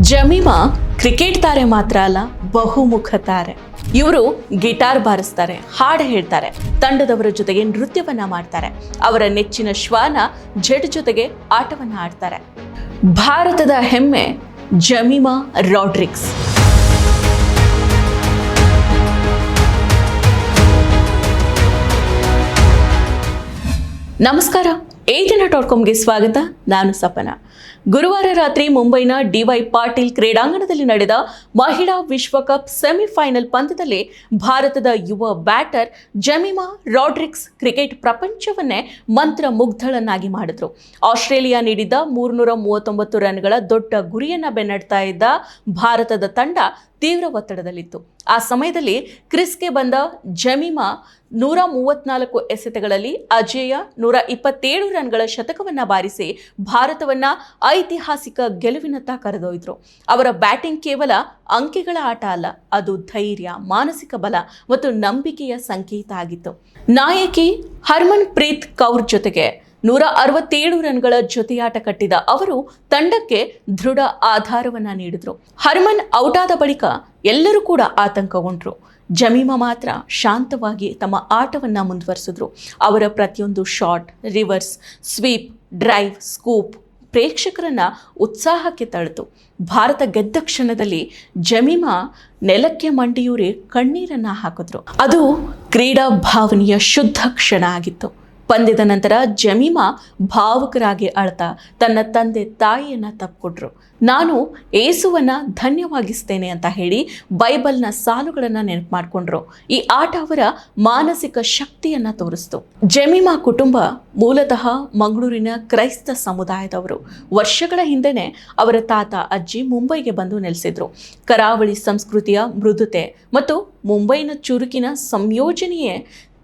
Jemimah cricket ತಾರೆ ಮಾತ್ರ ಅಲ್ಲ, ಬಹುಮುಖ ತಾರೆ. ಇವರು ಗಿಟಾರ್ ಬಾರಿಸ್ತಾರೆ, ಹಾಡು ಹೇಳ್ತಾರೆ, ತಂಡದವರ ಜೊತೆಗೆ ನೃತ್ಯವನ್ನ ಮಾಡ್ತಾರೆ. ಅವರ ನೆಚ್ಚಿನ ಶ್ವಾನ ಜಡ್ ಜೊತೆಗೆ ಆಟವನ್ನ ಆಡ್ತಾರೆ. ಭಾರತದ ಹೆಮ್ಮೆ ಜಮೀಮಾ ರಾಡ್ರಿಕ್ಸ್. ನಮಸ್ಕಾರ ಏಜನ ಡಾಟ್ ಕಾಮ್ಗೆ ಸ್ವಾಗತ. ನಾನು ಸಪನ. ಗುರುವಾರ ರಾತ್ರಿ ಮುಂಬೈನ ಡಿವೈ ಪಾಟೀಲ್ ಕ್ರೀಡಾಂಗಣದಲ್ಲಿ ನಡೆದ ಮಹಿಳಾ ವಿಶ್ವಕಪ್ ಸೆಮಿಫೈನಲ್ ಪಂದ್ಯದಲ್ಲಿ ಭಾರತದ ಯುವ ಬ್ಯಾಟರ್ ಜಮಿಮಾ ರಾಡ್ರಿಕ್ಸ್ ಕ್ರಿಕೆಟ್ ಪ್ರಪಂಚವನ್ನೇ ಮಂತ್ರ ಮುಗ್ಧಳನ್ನಾಗಿ ಮಾಡಿದ್ರು. ಆಸ್ಟ್ರೇಲಿಯಾ ನೀಡಿದ್ದ ಮೂರ್ನೂರ ಮೂವತ್ತೊಂಬತ್ತು ರನ್ಗಳ ದೊಡ್ಡ ಗುರಿಯನ್ನ ಬೆನ್ನಡ್ತಾ ಇದ್ದ ಭಾರತದ ತಂಡ ತೀವ್ರ ಒತ್ತಡದಲ್ಲಿತ್ತು. ಆ ಸಮಯದಲ್ಲಿ ಕ್ರಿಸ್ಗೆ ಬಂದ ಜಮಿಮಾ ನೂರ ಮೂವತ್ನಾಲ್ಕು ಎಸೆತಗಳಲ್ಲಿ ಅಜೇಯ ನೂರ ಇಪ್ಪತ್ತೇಳು ರನ್ಗಳ ಶತಕವನ್ನ ಬಾರಿಸಿ ಭಾರತವನ್ನ ಐತಿಹಾಸಿಕ ಗೆಲುವಿನತ್ತ ಕರೆದೊಯ್ದರು. ಅವರ ಬ್ಯಾಟಿಂಗ್ ಕೇವಲ ಅಂಕೆಗಳ ಆಟ ಅಲ್ಲ, ಅದು ಧೈರ್ಯ, ಮಾನಸಿಕ ಬಲ ಮತ್ತು ನಂಬಿಕೆಯ ಸಂಕೇತ ಆಗಿತ್ತು. ನಾಯಕಿ ಹರ್ಮನ್ ಪ್ರೀತ್ ಕೌರ್ ಜೊತೆಗೆ ನೂರ ಅರವತ್ತೇಳು ರನ್ಗಳ ಜೊತೆಯಾಟ ಕಟ್ಟಿದ ಅವರು ತಂಡಕ್ಕೆ ದೃಢ ಆಧಾರವನ್ನ ನೀಡಿದ್ರು. ಹರ್ಮನ್ ಔಟಾದ ಬಳಿಕ ಎಲ್ಲರೂ ಕೂಡ ಆತಂಕಗೊಂಡ್ರು. ಜಮೀಮಾ ಮಾತ್ರ ಶಾಂತವಾಗಿ ತಮ್ಮ ಆಟವನ್ನ ಮುಂದುವರಿಸಿದ್ರು. ಅವರ ಪ್ರತಿಯೊಂದು shot reverse sweep drive scoop ಪ್ರೇಕ್ಷಕರನ್ನ ಉತ್ಸಾಹಕ್ಕೆ ತಳೆತು. ಭಾರತ ಗೆದ್ದ ಕ್ಷಣದಲ್ಲಿ ಜಮೀಮಾ ನೆಲಕ್ಕೆ ಮಂಡಿಯೂರಿ ಕಣ್ಣೀರನ್ನ ಹಾಕಿದ್ರು. ಅದು ಕ್ರೀಡಾ ಭಾವನೆಯ ಶುದ್ಧ ಕ್ಷಣ ಆಗಿತ್ತು. ಪಂದ್ಯದ ನಂತರ ಜಮೀಮಾ ಭಾವುಕರಾಗಿ ಅಳ್ತಾ ತನ್ನ ತಂದೆ ತಾಯಿಯನ್ನ ತಪ್ಪಿಕೊಟ್ರು ನಾನು ಏಸುವನ್ನ ಧನ್ಯವಾಗಿಸ್ತೇನೆ ಅಂತ ಹೇಳಿ ಬೈಬಲ್ನ ಸಾಲುಗಳನ್ನ ನೆನಪು ಮಾಡಿಕೊಂಡ್ರು. ಈ ಆಟ ಅವರ ಮಾನಸಿಕ ಶಕ್ತಿಯನ್ನ ತೋರಿಸ್ತು. ಜಮೀಮಾ ಕುಟುಂಬ ಮೂಲತಃ ಮಂಗಳೂರಿನ ಕ್ರೈಸ್ತ ಸಮುದಾಯದವರು. ವರ್ಷಗಳ ಹಿಂದೆನೆ ಅವರ ತಾತ, ಅಜ್ಜಿ ಮುಂಬೈಗೆ ಬಂದು ನೆಲೆಸಿದ್ರು. ಕರಾವಳಿ ಸಂಸ್ಕೃತಿಯ ಮೃದುತೆ ಮತ್ತು ಮುಂಬೈನ ಚುರುಕಿನ ಸಂಯೋಜನೆಯೇ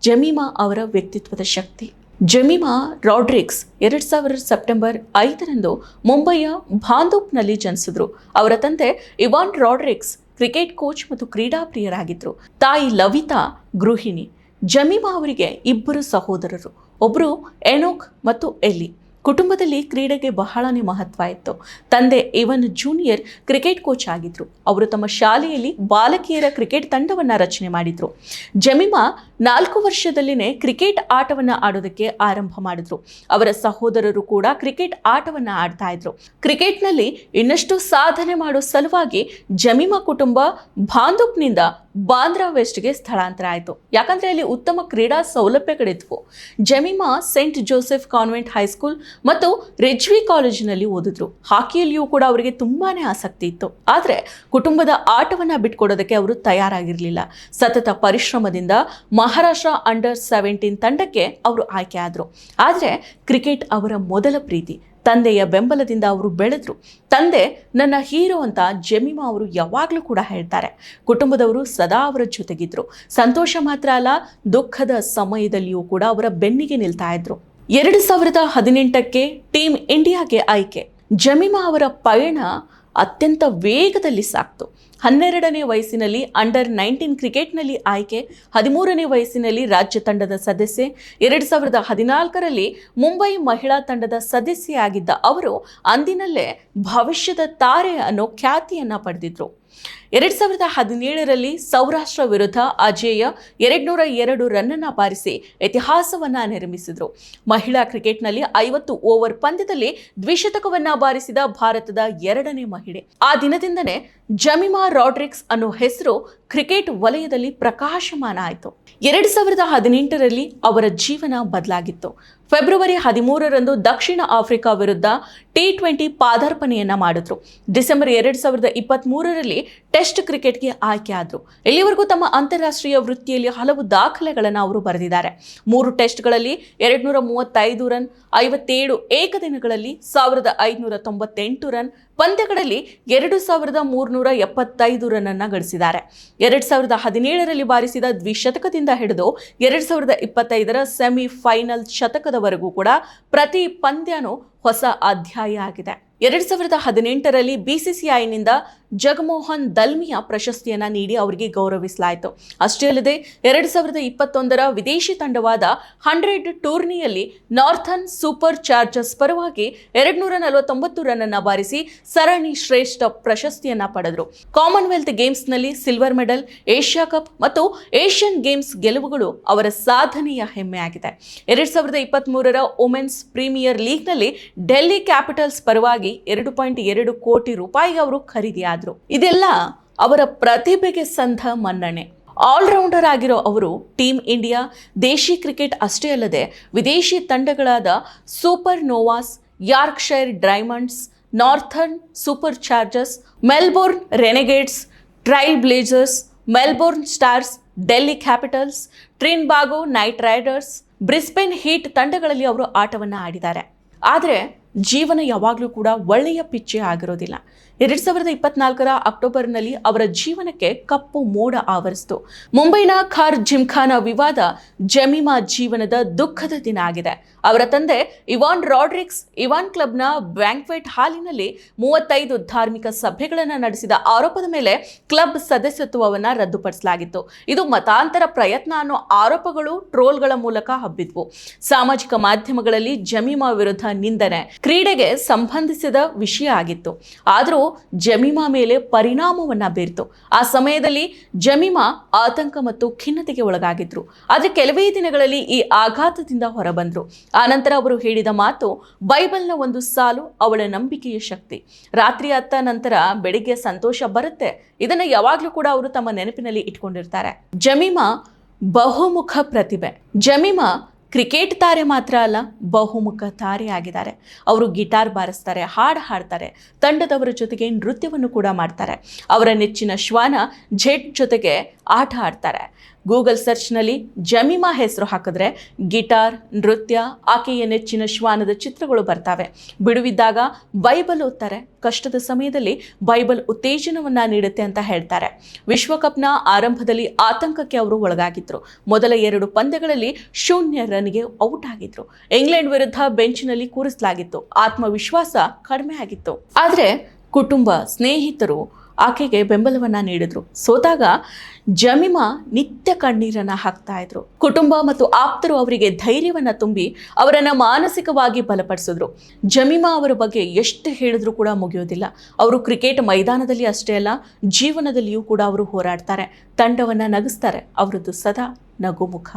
ಜಮೀಮಾ ಅವರ ವ್ಯಕ್ತಿತ್ವದ ಶಕ್ತಿ. ಜಮೀಮಾ ರಾಡ್ರಿಕ್ಸ್ ಎರಡು ಸಾವಿರದ ಸೆಪ್ಟೆಂಬರ್ ಐದರಂದು ಮುಂಬೈಯ ಭಾಂದೂಪ್ನಲ್ಲಿ ಜನಿಸಿದ್ರು. ಅವರ ತಂದೆ ಇವಾನ್ ರಾಡ್ರಿಕ್ಸ್ ಕ್ರಿಕೆಟ್ ಕೋಚ್ ಮತ್ತು ಕ್ರೀಡಾಪ್ರಿಯರಾಗಿದ್ದರು ತಾಯಿ ಲವಿತಾ ಗೃಹಿಣಿ. ಜಮಿಮಾ ಅವರಿಗೆ ಇಬ್ಬರು ಸಹೋದರರು. ಒಬ್ಬರು ಎನೋಕ್ ಮತ್ತು ಎಲ್ಲಿ. ಕುಟುಂಬದಲ್ಲಿ ಕ್ರೀಡೆಗೆ ಬಹಳನೇ ಮಹತ್ವ ಇತ್ತು. ತಂದೆ ಇವನ್ ಜೂನಿಯರ್ ಕ್ರಿಕೆಟ್ ಕೋಚ್ ಆಗಿದ್ರು. ಅವರು ತಮ್ಮ ಶಾಲೆಯಲ್ಲಿ ಬಾಲಕಿಯರ ಕ್ರಿಕೆಟ್ ತಂಡವನ್ನು ರಚನೆ ಮಾಡಿದ್ರು. ಜಮಿಮಾ ನಾಲ್ಕು ವರ್ಷದಲ್ಲಿನೇ ಕ್ರಿಕೆಟ್ ಆಟವನ್ನು ಆಡೋದಕ್ಕೆ ಆರಂಭ ಮಾಡಿದ್ರು. ಅವರ ಸಹೋದರರು ಕೂಡ ಕ್ರಿಕೆಟ್ ಆಟವನ್ನು ಆಡ್ತಾ ಇದ್ರು. ಕ್ರಿಕೆಟ್ನಲ್ಲಿ ಇನ್ನಷ್ಟು ಸಾಧನೆ ಮಾಡೋ ಸಲುವಾಗಿ ಜಮಿಮಾ ಕುಟುಂಬ ಬಾಂಧುಪ್ನಿಂದ ಬಾಂದ್ರಾ ವೆಸ್ಟ್ಗೆ ಸ್ಥಳಾಂತರ ಆಯಿತು. ಯಾಕಂದ್ರೆ ಅಲ್ಲಿ ಉತ್ತಮ ಕ್ರೀಡಾ ಸೌಲಭ್ಯಗಳಿದ್ವು. Jemimah saint Joseph convent high school ಮತ್ತು ರಿಜ್ವಿ ಕಾಲೇಜಿನಲ್ಲಿ ಓದಿದ್ರು. ಹಾಕಿಯಲ್ಲಿಯೂ ಕೂಡ ಅವರಿಗೆ ತುಂಬಾನೇ ಆಸಕ್ತಿ ಇತ್ತು. ಆದರೆ ಕುಟುಂಬದ ಆಟವನ್ನ ಬಿಟ್ಕೊಡೋದಕ್ಕೆ ಅವರು ತಯಾರಾಗಿರಲಿಲ್ಲ. ಸತತ ಪರಿಶ್ರಮದಿಂದ ಮಹಾರಾಷ್ಟ್ರ ಅಂಡರ್ ಸೆವೆಂಟೀನ್ ತಂಡಕ್ಕೆ ಅವರು ಆಯ್ಕೆ ಆದರು. ಆದರೆ ಕ್ರಿಕೆಟ್ ಅವರ ಮೊದಲ ಪ್ರೀತಿ. ತಂದೆಯ ಬೆಂಬಲದಿಂದ ಅವರು ಬೆಳೆದ್ರು. ತಂದೆ, ನನ್ನ ಹೀರೋ ಅಂತ ಜಮೀಮಾ ಅವರು ಯಾವಾಗಲೂ ಕೂಡ ಹೇಳ್ತಾರೆ. ಕುಟುಂಬದವರು ಸದಾ ಅವರ ಜೊತೆಗಿದ್ರು. ಸಂತೋಷ ಮಾತ್ರ ಅಲ್ಲ, ದುಃಖದ ಸಮಯದಲ್ಲಿಯೂ ಕೂಡ ಅವರ ಬೆನ್ನಿಗೆ ನಿಲ್ತಾ ಇದ್ರು. ಎರಡು ಸಾವಿರದ ಹದಿನೆಂಟಕ್ಕೆ ಟೀಮ್ ಇಂಡಿಯಾಗೆ ಆಯ್ಕೆ. ಜಮೀಮಾ ಅವರ ಪಯಣ ಅತ್ಯಂತ ವೇಗದಲ್ಲಿ ಸಾಕ್ತು. ಹನ್ನೆರಡನೇ ವಯಸ್ಸಿನಲ್ಲಿ ಅಂಡರ್ ನೈನ್ಟೀನ್ ಕ್ರಿಕೆಟ್ನಲ್ಲಿ ಆಯ್ಕೆ, ಹದಿಮೂರನೇ ವಯಸ್ಸಿನಲ್ಲಿ ರಾಜ್ಯ ತಂಡದ ಸದಸ್ಯೆ, ಎರಡು ಸಾವಿರದ ಹದಿನಾಲ್ಕರಲ್ಲಿ ಮುಂಬೈ ಮಹಿಳಾ ತಂಡದ ಸದಸ್ಯೆಯಾಗಿದ್ದ ಅವರು ಅಂದಿನಲ್ಲೇ ಭವಿಷ್ಯದ ತಾರೆ ಅನ್ನೋ ಖ್ಯಾತಿಯನ್ನು ಪಡೆದಿದ್ರು. ಎರಡು ಸಾವಿರದ ಹದಿನೇಳರಲ್ಲಿ ಸೌರಾಷ್ಟ್ರ ವಿರುದ್ಧ ಅಜೇಯ ಎರಡ್ನೂರ ಎರಡು ರನ್ನನ್ನು ಬಾರಿಸಿ ಇತಿಹಾಸವನ್ನ ನಿರ್ಮಿಸಿದ್ರು. ಮಹಿಳಾ ಕ್ರಿಕೆಟ್ನಲ್ಲಿ ಐವತ್ತು ಓವರ್ ಪಂದ್ಯದಲ್ಲಿ ದ್ವಿಶತಕವನ್ನ ಬಾರಿಸಿದ ಭಾರತದ ಎರಡನೇ ಮಹಿಳೆ. ಆ ದಿನದಿಂದನೇ ಜಮಿಮಾ ರಾಡ್ರಿಕ್ಸ್ ಅನ್ನೋ ಹೆಸರು ಕ್ರಿಕೆಟ್ ವಲಯದಲ್ಲಿ ಪ್ರಕಾಶಮಾನ ಆಯಿತು ಎರಡು ಸಾವಿರದ ಹದಿನೆಂಟರಲ್ಲಿ ಅವರ ಜೀವನ ಬದಲಾಗಿತ್ತು. ಫೆಬ್ರವರಿ ಹದಿಮೂರರಂದು ದಕ್ಷಿಣ ಆಫ್ರಿಕಾ ವಿರುದ್ಧ ಟಿ ಟ್ವೆಂಟಿ ಪಾದಾರ್ಪಣೆಯನ್ನ ಮಾಡಿದ್ರು. ಡಿಸೆಂಬರ್ ಎರಡು ಸಾವಿರದ ಇಪ್ಪತ್ತ್ಮೂರರಲ್ಲಿ ಟೆಸ್ಟ್ ಕ್ರಿಕೆಟ್ಗೆ ಆಯ್ಕೆ ಆದರು. ಇಲ್ಲಿವರೆಗೂ ತಮ್ಮ ಅಂತಾರಾಷ್ಟ್ರೀಯ ವೃತ್ತಿಯಲ್ಲಿ ಹಲವು ದಾಖಲೆಗಳನ್ನು ಅವರು ಬರೆದಿದ್ದಾರೆ. ಮೂರು ಟೆಸ್ಟ್ಗಳಲ್ಲಿ ಎರಡುನೂರ ಮೂವತ್ತೈದು ರನ್, ಐವತ್ತೇಳು ಏಕದಿನಗಳಲ್ಲಿ ಸಾವಿರದ ಐದುನೂರ ತೊಂಬತ್ತೆಂಟು ರನ್, ಪಂದ್ಯಗಳಲ್ಲಿ ಎರಡು ಸಾವಿರದ ಎಪ್ಪತ್ತೈದು ರನ್ನನ್ನು ಗಳಿಸಿದ್ದಾರೆ ಎರಡು ಸಾವಿರದ ಹದಿನೇಳರಲ್ಲಿ ಬಾರಿಸಿದ ದ್ವಿಶತಕದಿಂದ ಹಿಡಿದು ಎರಡು ಸಾವಿರದ ಇಪ್ಪತ್ತೈದರ ಸೆಮಿಫೈನಲ್ ಶತಕದವರೆಗೂ ಕೂಡ ಪ್ರತಿ ಪಂದ್ಯನೂ ಹೊಸ ಅಧ್ಯಾಯ ಆಗಿದೆ. ಎರಡ್ ಸಾವಿರದ ಹದಿನೆಂಟರಲ್ಲಿ ಬಿಸಿಸಿಐನಿಂದ ಜಗಮೋಹನ್ ದಲ್ಮಿಯಾ ಪ್ರಶಸ್ತಿಯನ್ನು ನೀಡಿ ಅವರಿಗೆ ಗೌರವಿಸಲಾಯಿತು. ಅಷ್ಟೇ ಅಲ್ಲದೆ ಎರಡ್ ಸಾವಿರದ ಇಪ್ಪತ್ತೊಂದರ ವಿದೇಶಿ ತಂಡವಾದ ಹಂಡ್ರೆಡ್ ಟೂರ್ನಿಯಲ್ಲಿ ನಾರ್ಥನ್ ಸೂಪರ್ ಚಾರ್ಜರ್ಸ್ ಪರವಾಗಿ ಎರಡ್ ನೂರ ನಲವತ್ತೊಂಬತ್ತು ರನ್ನನ್ನು ಬಾರಿಸಿ ಸರಣಿ ಶ್ರೇಷ್ಠ ಪ್ರಶಸ್ತಿಯನ್ನ ಪಡೆದರು. ಕಾಮನ್ವೆಲ್ತ್ ಗೇಮ್ಸ್ನಲ್ಲಿ ಸಿಲ್ವರ್ ಮೆಡಲ್, ಏಷ್ಯಾ ಕಪ್ ಮತ್ತು ಏಷ್ಯನ್ ಗೇಮ್ಸ್ ಗೆಲುವುಗಳು ಅವರ ಸಾಧನೆಯ ಹೆಮ್ಮೆಯಾಗಿದೆ. ಎರಡ್ ಸಾವಿರದ ಇಪ್ಪತ್ತ್ ಮೂರರ ವುಮೆನ್ಸ್ ಪ್ರೀಮಿಯರ್ ಲೀಗ್ನಲ್ಲಿ ಡೆಲ್ಲಿ ಕ್ಯಾಪಿಟಲ್ಸ್ ಪರವಾಗಿ ಎರಡು ಪಾಯಿಂಟ್ ಎರಡು ಕೋಟಿ ರೂಪಾಯಿ ಅವರು ಖರೀದಿಯಾದರು. ಇದೆಲ್ಲ ಅವರ ಪ್ರತಿಭೆಗೆ ಸಂದ ಮನ್ನಣೆ. ಆಲ್ರೌಂಡರ್ ಆಗಿರೋ ಅವರು ಟೀಮ್ ಇಂಡಿಯಾ, ದೇಶಿ ಕ್ರಿಕೆಟ್ ಅಷ್ಟೇ ಅಲ್ಲದೆ ವಿದೇಶಿ ತಂಡಗಳಾದ Super Novas Yorkshire Diamonds, Northern Super Chargers, Melbourne Renegades Trail Blazers, Melbourne Stars, Delhi Capitals Trinbago Knight Riders, Brisbane Heat ತಂಡಗಳಲ್ಲಿ ಅವರು ಆಟವನ್ನು ಆಡಿದ್ದಾರೆ. ಆದರೆ ಜೀವನ ಯಾವಾಗಲೂ ಕೂಡ ಒಳ್ಳೆಯ ಪಿಚ್ಚೆ ಆಗಿರೋದಿಲ್ಲ. ಎರಡ್ ಸಾವಿರದ ಇಪ್ಪತ್ನಾಲ್ಕರ ಅಕ್ಟೋಬರ್ನಲ್ಲಿ ಅವರ ಜೀವನಕ್ಕೆ ಕಪ್ಪು ಮೋಡ ಆವರಿಸಿತು. ಮುಂಬೈನ ಖಾರ್ ಜಿಮ್ಖಾನ ವಿವಾದ ಜಮೀಮಾ ಜೀವನದ ದುಃಖದ ದಿನ ಆಗಿದೆ. ಅವರ ತಂದೆ ಇವಾನ್ ರಾಡ್ರಿಕ್ಸ್ ಇವಾನ್ ಕ್ಲಬ್ನ ಬ್ಯಾಂಕ್ವೆಟ್ ಹಾಲಿನಲ್ಲಿ ಮೂವತ್ತೈದು ಧಾರ್ಮಿಕ ಸಭೆಗಳನ್ನು ನಡೆಸಿದ ಆರೋಪದ ಮೇಲೆ ಕ್ಲಬ್ ಸದಸ್ಯತ್ವವನ್ನು ರದ್ದುಪಡಿಸಲಾಗಿತ್ತು. ಇದು ಮತಾಂತರ ಪ್ರಯತ್ನ ಅನ್ನೋ ಆರೋಪಗಳು ಟ್ರೋಲ್ಗಳ ಮೂಲಕ ಹಬ್ಬಿದ್ವು. ಸಾಮಾಜಿಕ ಮಾಧ್ಯಮಗಳಲ್ಲಿ ಜಮೀಮಾ ವಿರುದ್ಧ ನಿಂದನೆ ಕ್ರೀಡೆಗೆ ಸಂಬಂಧಿಸಿದ ವಿಷಯ ಆಗಿತ್ತು. ಆದರೂ ಜಮೀಮಾ ಮೇಲೆ ಪರಿಣಾಮವನ್ನ ಬೀರಿತು. ಆ ಸಮಯದಲ್ಲಿ ಜಮೀಮಾ ಆತಂಕ ಮತ್ತು ಖಿನ್ನತೆಗೆ ಒಳಗಾಗಿದ್ರು. ಆದರೆ ಕೆಲವೇ ದಿನಗಳಲ್ಲಿ ಈ ಆಘಾತದಿಂದ ಹೊರಬಂದ್ರು. ಆನಂತರ ಅವರು ಹೇಳಿದ ಮಾತು ಬೈಬಲ್ನ ಒಂದು ಸಾಲು ಅವಳ ನಂಬಿಕೆಯ ಶಕ್ತಿ. ರಾತ್ರಿ ಹತ್ತ ನಂತರ ಬೆಳಿಗ್ಗೆ ಸಂತೋಷ ಬರುತ್ತೆ. ಇದನ್ನ ಯಾವಾಗಲೂ ಕೂಡ ಅವರು ತಮ್ಮ ನೆನಪಿನಲ್ಲಿ ಇಟ್ಕೊಂಡಿರ್ತಾರೆ. ಜಮೀಮಾ ಬಹುಮುಖ ಪ್ರತಿಭೆ. ಜಮೀಮಾ ಕ್ರಿಕೆಟ್ ತಾರೆ ಮಾತ್ರ ಅಲ್ಲ, ಬಹುಮುಖ ತಾರೆ ಆಗಿದ್ದಾರೆ. ಅವರು ಗಿಟಾರ್ ಬಾರಿಸ್ತಾರೆ, ಹಾಡು ಹಾಡ್ತಾರೆ. ತಂಡದವರ ಜೊತೆಗೆ ನೃತ್ಯವನ್ನು ಕೂಡ ಮಾಡ್ತಾರೆ. ಅವರ ನೆಚ್ಚಿನ ಶ್ವಾನ ಜೆಟ್ ಜೊತೆಗೆ ಆಟ ಆಡ್ತಾರೆ. ಗೂಗಲ್ ಸರ್ಚ್ನಲ್ಲಿ ಜಮೀಮಾ ಹೆಸರು ಹಾಕಿದ್ರೆ ಗಿಟಾರ್, ನೃತ್ಯ, ಆಕೆಯ ನೆಚ್ಚಿನ ಶ್ವಾನದ ಚಿತ್ರಗಳು ಬರ್ತವೆ. ಬಿಡುವಿದ್ದಾಗ ಬೈಬಲ್ ಓದ್ತಾರೆ. ಕಷ್ಟದ ಸಮಯದಲ್ಲಿ ಬೈಬಲ್ ಉತ್ತೇಜನವನ್ನು ನೀಡುತ್ತೆ ಅಂತ ಹೇಳ್ತಾರೆ. ವಿಶ್ವಕಪ್ನ ಆರಂಭದಲ್ಲಿ ಆತಂಕಕ್ಕೆ ಅವರು ಒಳಗಾಗಿದ್ರು. ಮೊದಲ ಎರಡು ಪಂದ್ಯಗಳಲ್ಲಿ ಶೂನ್ಯ ರನ್ಗೆ ಔಟ್ ಆಗಿದ್ರು. ಇಂಗ್ಲೆಂಡ್ ವಿರುದ್ಧ ಬೆಂಚ್ನಲ್ಲಿ ಕೂರಿಸಲಾಗಿತ್ತು. ಆತ್ಮವಿಶ್ವಾಸ ಕಡಿಮೆ ಆಗಿತ್ತು. ಆದರೆ ಕುಟುಂಬ ಸ್ನೇಹಿತರು ಆಕೆಗೆ ಬೆಂಬಲವನ್ನು ನೀಡಿದ್ರು. ಸೋತಾಗ ಜಮಿಮಾ ನಿತ್ಯ ಕಣ್ಣೀರನ್ನು ಹಾಕ್ತಾ ಇದ್ರು. ಕುಟುಂಬ ಮತ್ತು ಆಪ್ತರು ಅವರಿಗೆ ಧೈರ್ಯವನ್ನು ತುಂಬಿ ಅವರನ್ನು ಮಾನಸಿಕವಾಗಿ ಬಲಪಡಿಸಿದ್ರು. ಜಮಿಮಾ ಅವರ ಬಗ್ಗೆ ಎಷ್ಟು ಹೇಳಿದ್ರು ಕೂಡ ಮುಗಿಯೋದಿಲ್ಲ. ಅವರು ಕ್ರಿಕೆಟ್ ಮೈದಾನದಲ್ಲಿ ಅಷ್ಟೇ ಅಲ್ಲ, ಜೀವನದಲ್ಲಿಯೂ ಕೂಡ ಅವರು ಹೋರಾಡ್ತಾರೆ. ತಂಡವನ್ನು ನಗಿಸ್ತಾರೆ. ಅವರದ್ದು ಸದಾ ನಗುಮುಖ.